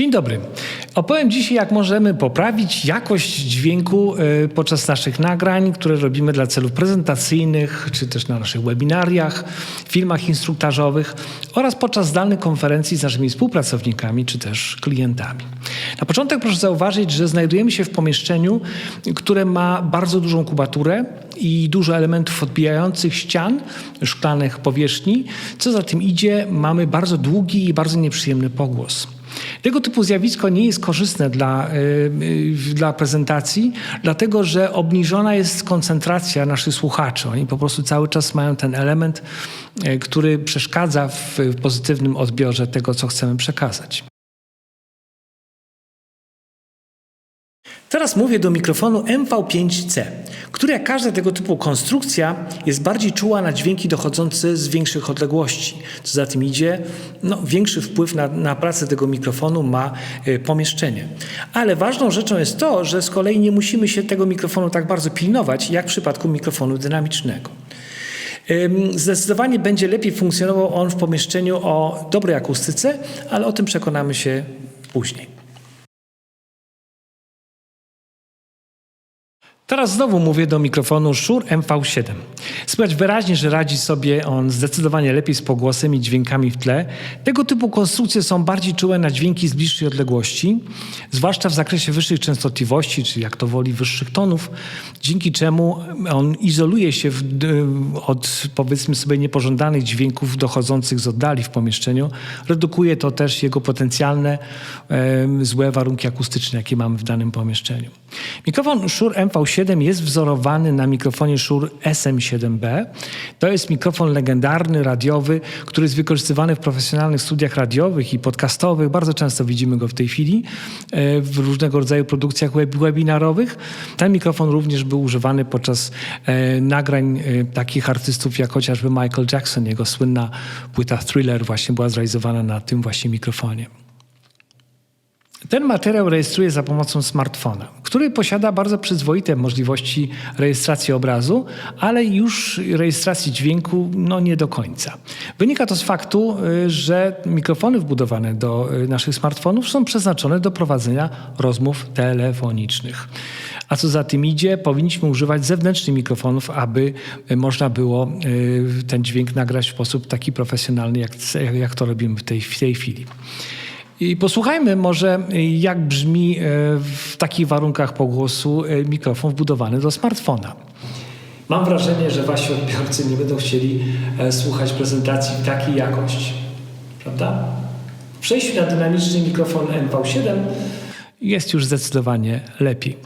Dzień dobry. Opowiem dzisiaj, jak możemy poprawić jakość dźwięku y, podczas naszych nagrań, które robimy dla celów prezentacyjnych, czy też na naszych webinariach, filmach instruktażowych oraz podczas zdalnych konferencji z naszymi współpracownikami, czy też klientami. Na początek proszę zauważyć, że znajdujemy się w pomieszczeniu, które ma bardzo dużą kubaturę i dużo elementów odbijających ścian, szklanych powierzchni. Co za tym idzie, mamy bardzo długi i bardzo nieprzyjemny pogłos. Tego typu zjawisko nie jest korzystne dla, y, y, dla prezentacji, dlatego że obniżona jest koncentracja naszych słuchaczy. Oni po prostu cały czas mają ten element, y, który przeszkadza w pozytywnym odbiorze tego, co chcemy przekazać. Teraz mówię do mikrofonu MV5C, który jak każda tego typu konstrukcja jest bardziej czuła na dźwięki dochodzące z większych odległości. Co za tym idzie, no, większy wpływ na, na pracę tego mikrofonu ma y, pomieszczenie. Ale ważną rzeczą jest to, że z kolei nie musimy się tego mikrofonu tak bardzo pilnować, jak w przypadku mikrofonu dynamicznego. Zdecydowanie będzie lepiej funkcjonował on w pomieszczeniu o dobrej akustyce, ale o tym przekonamy się później. Teraz znowu mówię do mikrofonu Shure MV7. Słychać wyraźnie, że radzi sobie on zdecydowanie lepiej z pogłosem i dźwiękami w tle. Tego typu konstrukcje są bardziej czułe na dźwięki z bliższej odległości, zwłaszcza w zakresie wyższych częstotliwości, czy jak to woli wyższych tonów, dzięki czemu on izoluje się w, od powiedzmy sobie niepożądanych dźwięków dochodzących z oddali w pomieszczeniu. Redukuje to też jego potencjalne e, złe warunki akustyczne, jakie mamy w danym pomieszczeniu. Mikrofon Shure MV7 jest wzorowany na mikrofonie Shure SM7B. To jest mikrofon legendarny, radiowy, który jest wykorzystywany w profesjonalnych studiach radiowych i podcastowych. Bardzo często widzimy go w tej chwili e, w różnego rodzaju produkcjach web webinarowych. Ten mikrofon również był używany podczas e, nagrań e, takich artystów jak chociażby Michael Jackson. Jego słynna płyta Thriller właśnie była zrealizowana na tym właśnie mikrofonie. Ten materiał rejestruję za pomocą smartfona, który posiada bardzo przyzwoite możliwości rejestracji obrazu, ale już rejestracji dźwięku no nie do końca. Wynika to z faktu, y, że mikrofony wbudowane do y, naszych smartfonów są przeznaczone do prowadzenia rozmów telefonicznych. A co za tym idzie, powinniśmy używać zewnętrznych mikrofonów, aby y, można było ten dźwięk nagrać w sposób taki profesjonalny, jak, jak to robimy w tej, w tej chwili. I posłuchajmy może, jak brzmi e, w takich warunkach pogłosu e, mikrofon wbudowany do smartfona. Mam wrażenie, że wasi odbiorcy nie będą chcieli e, słuchać prezentacji w takiej jakości. Prawda? W przejściu na dynamiczny mikrofon NV7 jest już zdecydowanie lepiej.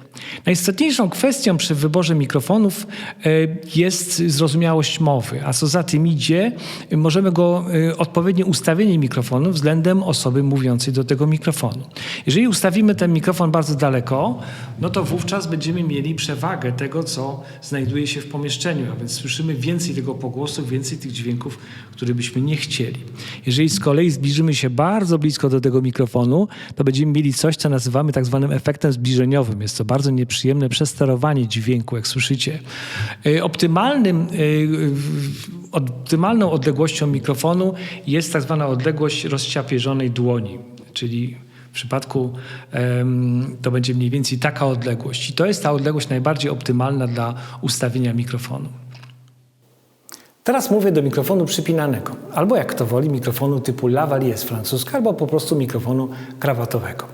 Najistotniejszą kwestią przy wyborze mikrofonów e, jest zrozumiałość mowy, a co za tym idzie, możemy go e, odpowiednie ustawienie mikrofonu względem osoby mówiącej do tego mikrofonu. Jeżeli ustawimy ten mikrofon bardzo daleko, no to wówczas będziemy mieli przewagę tego, co znajduje się w pomieszczeniu, a więc słyszymy więcej tego pogłosu, więcej tych dźwięków, które byśmy nie chcieli. Jeżeli z kolei zbliżymy się bardzo blisko do tego mikrofonu, to będziemy mieli coś, co nazywamy tak zwanym efektem zbliżeniowym. Jest to bardzo nieprzyjemne przesterowanie dźwięku, jak słyszycie. E, optymalnym, e, optymalną odległością mikrofonu jest tak zwana odległość rozciapierzonej dłoni, czyli w przypadku um, to będzie mniej więcej taka odległość. I to jest ta odległość najbardziej optymalna dla ustawienia mikrofonu. Teraz mówię do mikrofonu przypinanego, albo jak kto woli, mikrofonu typu lavalier z francuska, albo po prostu mikrofonu krawatowego.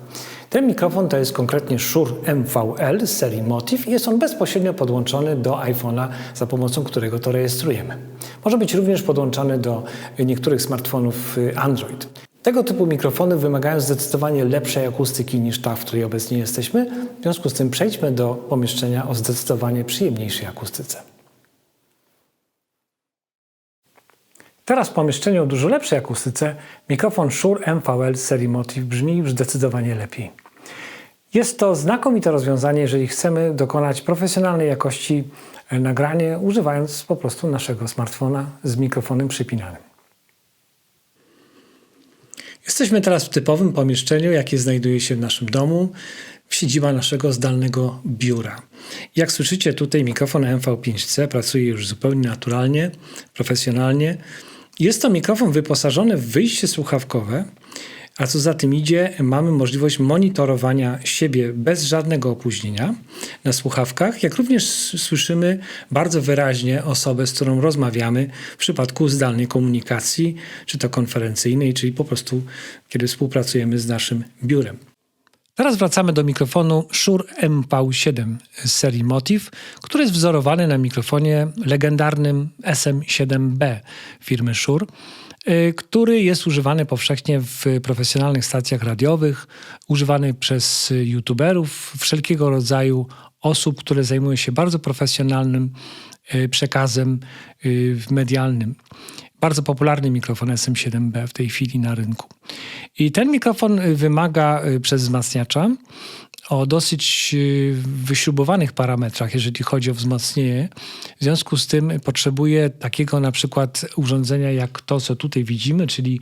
Ten mikrofon to jest konkretnie Shure MVL z serii Motiv i jest on bezpośrednio podłączony do iPhone'a, za pomocą którego to rejestrujemy. Może być również podłączony do niektórych smartfonów y, Android. Tego typu mikrofony wymagają zdecydowanie lepszej akustyki niż ta, w której obecnie jesteśmy. W związku z tym przejdźmy do pomieszczenia o zdecydowanie przyjemniejszej akustyce. Teraz w pomieszczeniu o dużo lepszej akustyce mikrofon Shure MVL serii Motiv brzmi już zdecydowanie lepiej. Jest to znakomite rozwiązanie, jeżeli chcemy dokonać profesjonalnej jakości nagranie, używając po prostu naszego smartfona z mikrofonem przypinanym. Jesteśmy teraz w typowym pomieszczeniu, jakie znajduje się w naszym domu, siedziba naszego zdalnego biura. Jak słyszycie, tutaj mikrofon MV5C pracuje już zupełnie naturalnie, profesjonalnie. Jest to mikrofon wyposażony w wyjście słuchawkowe, A co za tym idzie, mamy możliwość monitorowania siebie bez żadnego opóźnienia na słuchawkach, jak również słyszymy bardzo wyraźnie osobę, z którą rozmawiamy w przypadku zdalnej komunikacji, czy to konferencyjnej, czyli po prostu kiedy współpracujemy z naszym biurem. Teraz wracamy do mikrofonu Shure MV7 z serii Motiv, który jest wzorowany na mikrofonie legendarnym SM7B firmy Shure, y, który jest używany powszechnie w profesjonalnych stacjach radiowych, używany przez youtuberów, wszelkiego rodzaju osób, które zajmują się bardzo profesjonalnym y, przekazem y, medialnym bardzo popularny mikrofon SM7B w tej chwili na rynku. I ten mikrofon wymaga y, przez wzmacniacza o dosyć y, wyśrubowanych parametrach, jeżeli chodzi o wzmocnienie. W związku z tym potrzebuje takiego na przykład urządzenia jak to, co tutaj widzimy, czyli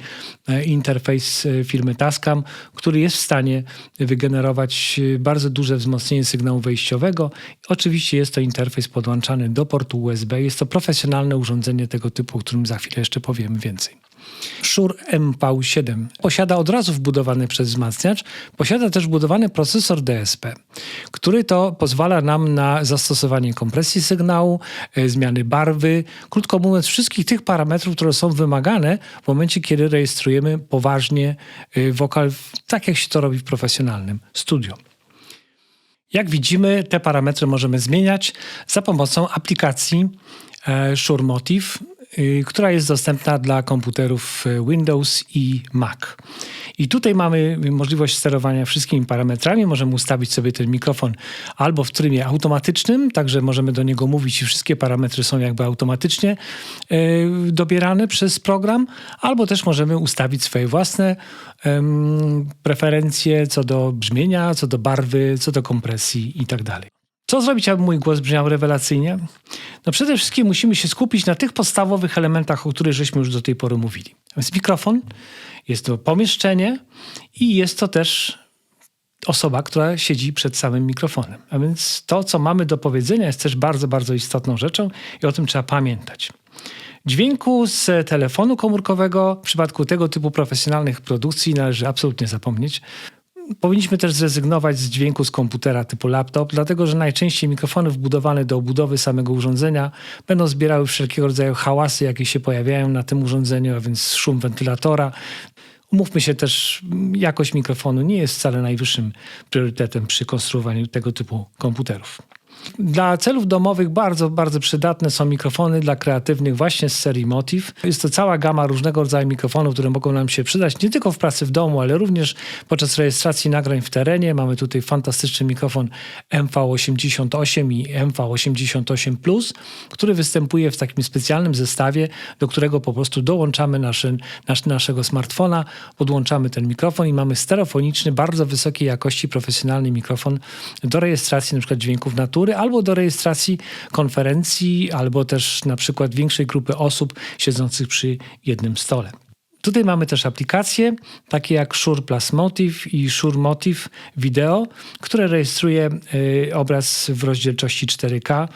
e, interfejs e, firmy Tascam, który jest w stanie wygenerować e, bardzo duże wzmocnienie sygnału wejściowego. Oczywiście jest to interfejs podłączany do portu USB. Jest to profesjonalne urządzenie tego typu, o którym za chwilę jeszcze powiemy więcej. Shure MV7 posiada od razu wbudowany przez wzmacniacz, posiada też wbudowany procesor DSP, który to pozwala nam na zastosowanie kompresji sygnału, e, zmiany barwy, krótko mówiąc wszystkich tych parametrów, które są wymagane w momencie, kiedy rejestrujemy poważnie e, wokal, tak jak się to robi w profesjonalnym studio. Jak widzimy, te parametry możemy zmieniać za pomocą aplikacji e, Shure Motif, Y, która jest dostępna dla komputerów y, Windows i Mac. I tutaj mamy możliwość sterowania wszystkimi parametrami. Możemy ustawić sobie ten mikrofon albo w trybie automatycznym, także możemy do niego mówić i wszystkie parametry są jakby automatycznie y, dobierane przez program, albo też możemy ustawić swoje własne preferencje co do brzmienia, co do barwy, co do kompresji itd. Co zrobić, aby mój głos brzmiał rewelacyjnie? No przede wszystkim musimy się skupić na tych podstawowych elementach, o których żeśmy już do tej pory mówili. Jest mikrofon, jest to pomieszczenie i jest to też osoba, która siedzi przed samym mikrofonem. A więc to, co mamy do powiedzenia, jest też bardzo, bardzo istotną rzeczą i o tym trzeba pamiętać. Dźwięku z telefonu komórkowego w przypadku tego typu profesjonalnych produkcji należy absolutnie zapomnieć. Powinniśmy też zrezygnować z dźwięku z komputera typu laptop, dlatego że najczęściej mikrofony wbudowane do obudowy samego urządzenia będą zbierały wszelkiego rodzaju hałasy, jakie się pojawiają na tym urządzeniu, a więc szum wentylatora. Umówmy się też, jakość mikrofonu nie jest wcale najwyższym priorytetem przy konstruowaniu tego typu komputerów. Dla celów domowych bardzo, bardzo przydatne są mikrofony dla kreatywnych właśnie z serii Motiv. Jest to cała gama różnego rodzaju mikrofonów, które mogą nam się przydać nie tylko w pracy w domu, ale również podczas rejestracji nagrań w terenie. Mamy tutaj fantastyczny mikrofon MV88 i MV88+, który występuje w takim specjalnym zestawie, do którego po prostu dołączamy naszy, nasz, naszego smartfona, podłączamy ten mikrofon i mamy stereofoniczny, bardzo wysokiej jakości profesjonalny mikrofon do rejestracji np. dźwięków natury albo do rejestracji konferencji, albo też na przykład większej grupy osób siedzących przy jednym stole. Tutaj mamy też aplikacje takie jak Shure Plus Motive i Shure Motive Video, które rejestruje y, obraz w rozdzielczości 4K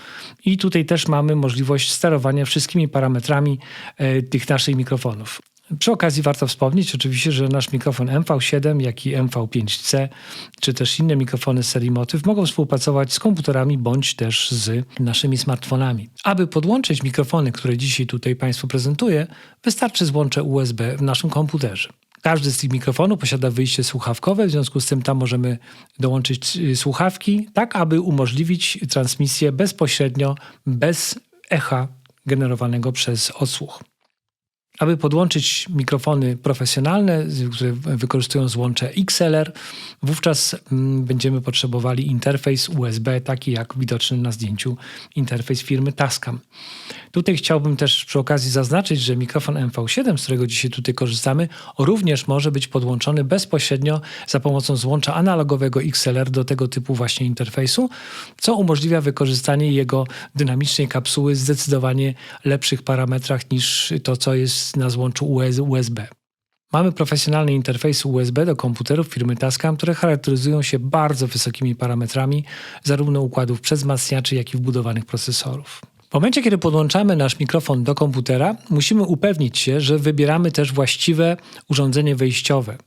i tutaj też mamy możliwość sterowania wszystkimi parametrami y, tych naszych mikrofonów. Przy okazji warto wspomnieć oczywiście, że nasz mikrofon MV7, jak i MV5C, czy też inne mikrofony serii Motyw mogą współpracować z komputerami bądź też z naszymi smartfonami. Aby podłączyć mikrofony, które dzisiaj tutaj Państwu prezentuję, wystarczy złącze USB w naszym komputerze. Każdy z tych mikrofonów posiada wyjście słuchawkowe, w związku z tym tam możemy dołączyć y, słuchawki, tak aby umożliwić transmisję bezpośrednio, bez echa generowanego przez odsłuch. Aby podłączyć mikrofony profesjonalne, które wykorzystują złącze XLR, wówczas mm, będziemy potrzebowali interfejs USB, taki jak widoczny na zdjęciu interfejs firmy Tascam. Tutaj chciałbym też przy okazji zaznaczyć, że mikrofon MV7, z którego dzisiaj tutaj korzystamy, również może być podłączony bezpośrednio za pomocą złącza analogowego XLR do tego typu właśnie interfejsu, co umożliwia wykorzystanie jego dynamicznej kapsuły w zdecydowanie lepszych parametrach niż to, co jest na złączu USB. Mamy profesjonalne interfejsy USB do komputerów firmy Tascam, które charakteryzują się bardzo wysokimi parametrami zarówno układów przezmacniaczy, jak i wbudowanych procesorów. W momencie, kiedy podłączamy nasz mikrofon do komputera, musimy upewnić się, że wybieramy też właściwe urządzenie wejściowe.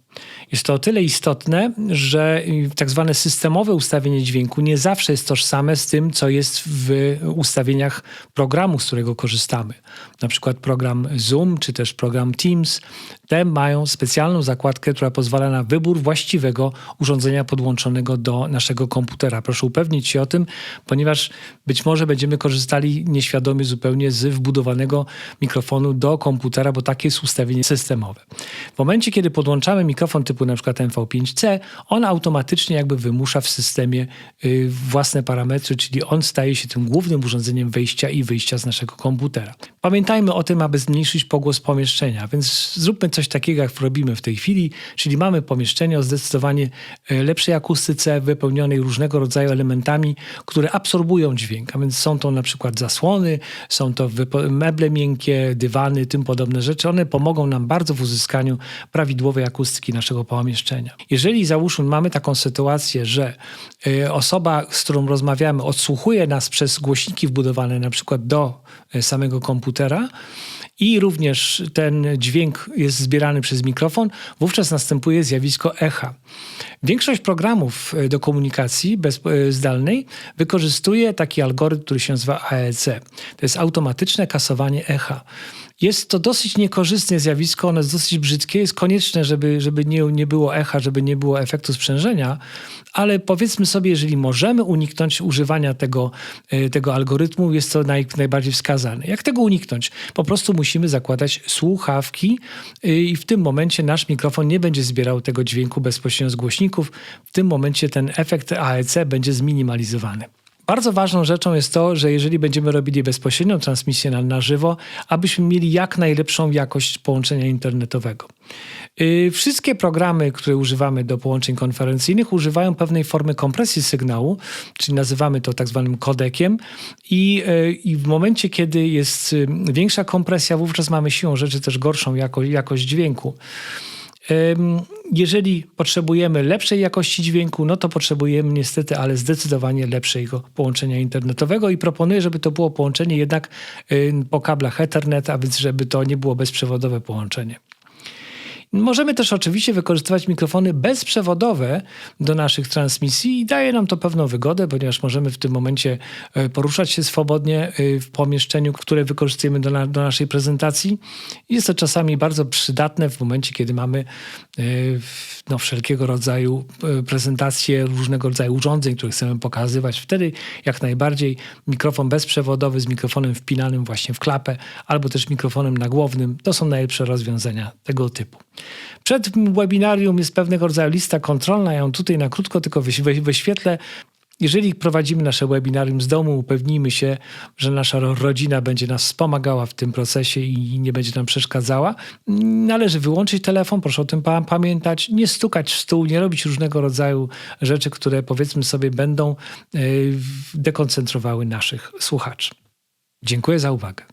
Jest to o tyle istotne, że tak zwane systemowe ustawienie dźwięku nie zawsze jest tożsame z tym, co jest w ustawieniach programu, z którego korzystamy. Na przykład program Zoom czy też program Teams. Te mają specjalną zakładkę, która pozwala na wybór właściwego urządzenia podłączonego do naszego komputera. Proszę upewnić się o tym, ponieważ być może będziemy korzystali nieświadomie zupełnie z wbudowanego mikrofonu do komputera, bo takie jest ustawienie systemowe. W momencie, kiedy podłączamy mikrofon typu na przykład MV5C, on automatycznie jakby wymusza w systemie y, własne parametry, czyli on staje się tym głównym urządzeniem wejścia i wyjścia z naszego komputera. Pamiętajmy o tym, aby zmniejszyć pogłos pomieszczenia, więc zróbmy coś takiego, jak robimy w tej chwili, czyli mamy pomieszczenie o zdecydowanie y, lepszej akustyce, wypełnionej różnego rodzaju elementami, które absorbują dźwięk, a więc są to na przykład zasłony, są to meble miękkie, dywany, tym podobne rzeczy. One pomogą nam bardzo w uzyskaniu prawidłowej akustyki naszego pomieszczenia. Jeżeli załóżmy, mamy taką sytuację, że y, osoba, z którą rozmawiamy, odsłuchuje nas przez głośniki wbudowane na przykład do y, samego komputera, i również ten dźwięk jest zbierany przez mikrofon, wówczas następuje zjawisko echa. Większość programów y, do komunikacji zdalnej wykorzystuje taki algorytm, który się nazywa AEC. To jest automatyczne kasowanie echa. Jest to dosyć niekorzystne zjawisko, ono jest dosyć brzydkie. Jest konieczne, żeby, żeby nie, nie było echa, żeby nie było efektu sprzężenia, ale powiedzmy sobie, jeżeli możemy uniknąć używania tego, e, tego algorytmu, jest to naj, najbardziej wskazane. Jak tego uniknąć? Po prostu musimy zakładać słuchawki e, i w tym momencie nasz mikrofon nie będzie zbierał tego dźwięku bezpośrednio z głośników. W tym momencie ten efekt AEC będzie zminimalizowany. Bardzo ważną rzeczą jest to, że jeżeli będziemy robili bezpośrednią transmisję na, na żywo, abyśmy mieli jak najlepszą jakość połączenia internetowego. Yy, wszystkie programy, które używamy do połączeń konferencyjnych, używają pewnej formy kompresji sygnału, czyli nazywamy to tak zwanym kodekiem. I, yy, I w momencie, kiedy jest yy, większa kompresja, wówczas mamy siłą rzeczy też gorszą jako, jakość dźwięku. Jeżeli potrzebujemy lepszej jakości dźwięku, no to potrzebujemy niestety, ale zdecydowanie lepszego połączenia internetowego i proponuję, żeby to było połączenie jednak po kablach Ethernet, a więc żeby to nie było bezprzewodowe połączenie. Możemy też oczywiście wykorzystywać mikrofony bezprzewodowe do naszych transmisji i daje nam to pewną wygodę, ponieważ możemy w tym momencie e, poruszać się swobodnie e, w pomieszczeniu, które wykorzystujemy do, na, do naszej prezentacji. Jest to czasami bardzo przydatne w momencie, kiedy mamy e, no, wszelkiego rodzaju prezentacje różnego rodzaju urządzeń, które chcemy pokazywać. Wtedy jak najbardziej mikrofon bezprzewodowy z mikrofonem wpinanym właśnie w klapę albo też mikrofonem nagłownym to są najlepsze rozwiązania tego typu. Przed webinarium jest pewnego rodzaju lista kontrolna. Ja ją tutaj na krótko tylko wyświetlę. Jeżeli prowadzimy nasze webinarium z domu, upewnijmy się, że nasza rodzina będzie nas wspomagała w tym procesie i nie będzie nam przeszkadzała. Należy wyłączyć telefon, proszę o tym pamiętać, nie stukać w stół, nie robić różnego rodzaju rzeczy, które powiedzmy sobie będą e, dekoncentrowały naszych słuchaczy. Dziękuję za uwagę.